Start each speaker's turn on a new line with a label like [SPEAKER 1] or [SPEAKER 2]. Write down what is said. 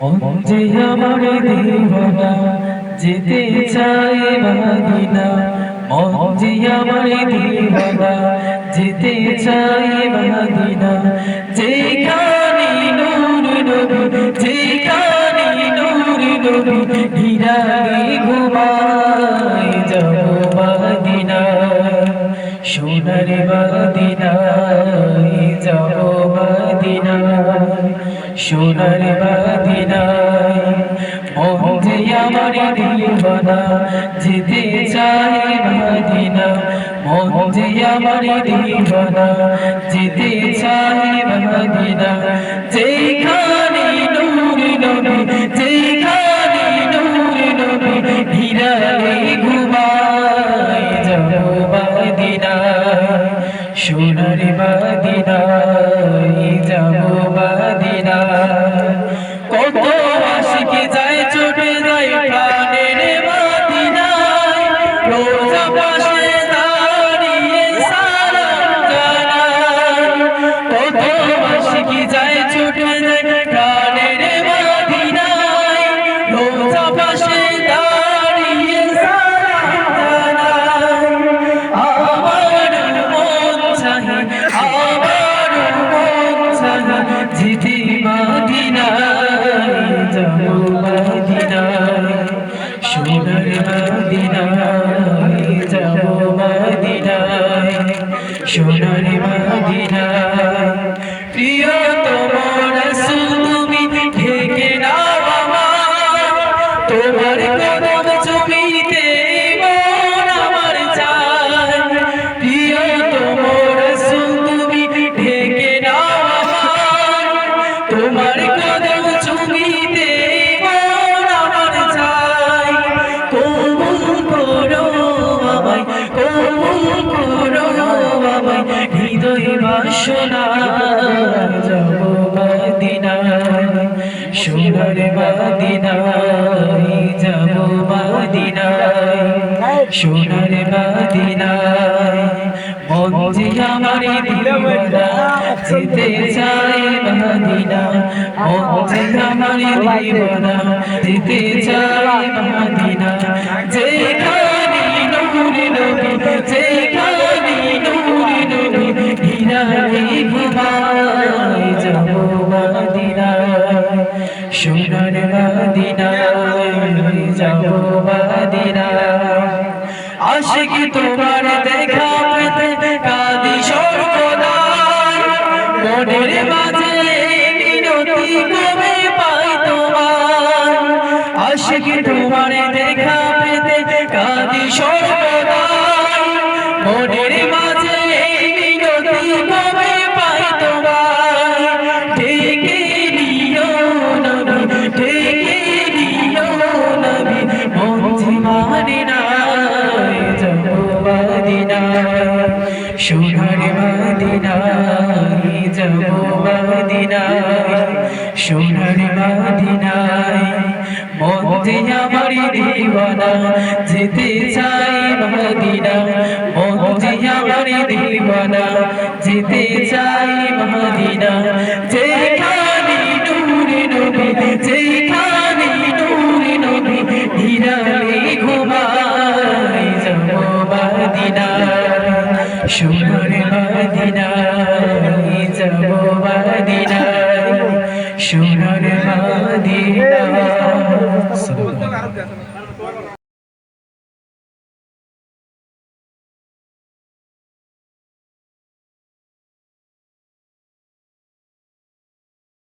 [SPEAKER 1] যে আমার দিবানা যেতে চাই মদিনা মন যে আমার দিবানা যেতে চাই মদিনা যেখানে নূর নবী, যেখানে নূর নবী হীরারে ঘুমায় যাব মদিনা সোনার মদিনায় যাব মদিনা সোনার মদিনায় মন যে আমার দিবানা, যেতে চাই মদিনা মন যে আমার দিবানা, যেতে চাই মদিনা যেখানে নূর নবী আশিকে যায় চটে যায় প্রাণের মদিনায় রোজা পাশে আমার মন আমার মন চাহে যাব করো আমায় হৃদয় বাসনা যাব মদিনায় সোনার মদিনায় যাব মদিনায় সোনার মদিনায় মন যে আমার দিবানা যেতে চাই মদিনা মন যে আমার দিবানা যেতে চাই মদিনা সোনার আশিক তোমার দেখা পেতে, কাঁদি সর্বদাই মনের মাঝে মিনতি কবে পাই তোমার আশিক তোমার দেখা পেতে কাঁদি সর্বদাই মনের মাঝে মদিনায় সোনার মদিনায় মন যে আমার দিবানা যেতে চাই মদিনা মন যে আমার দিবানা যেতে চাই মদিনা যেখানে নূর নবী যেখানে নূর নবী হীরারে ঘুমায় যাব মদিনায় সোনার সোনার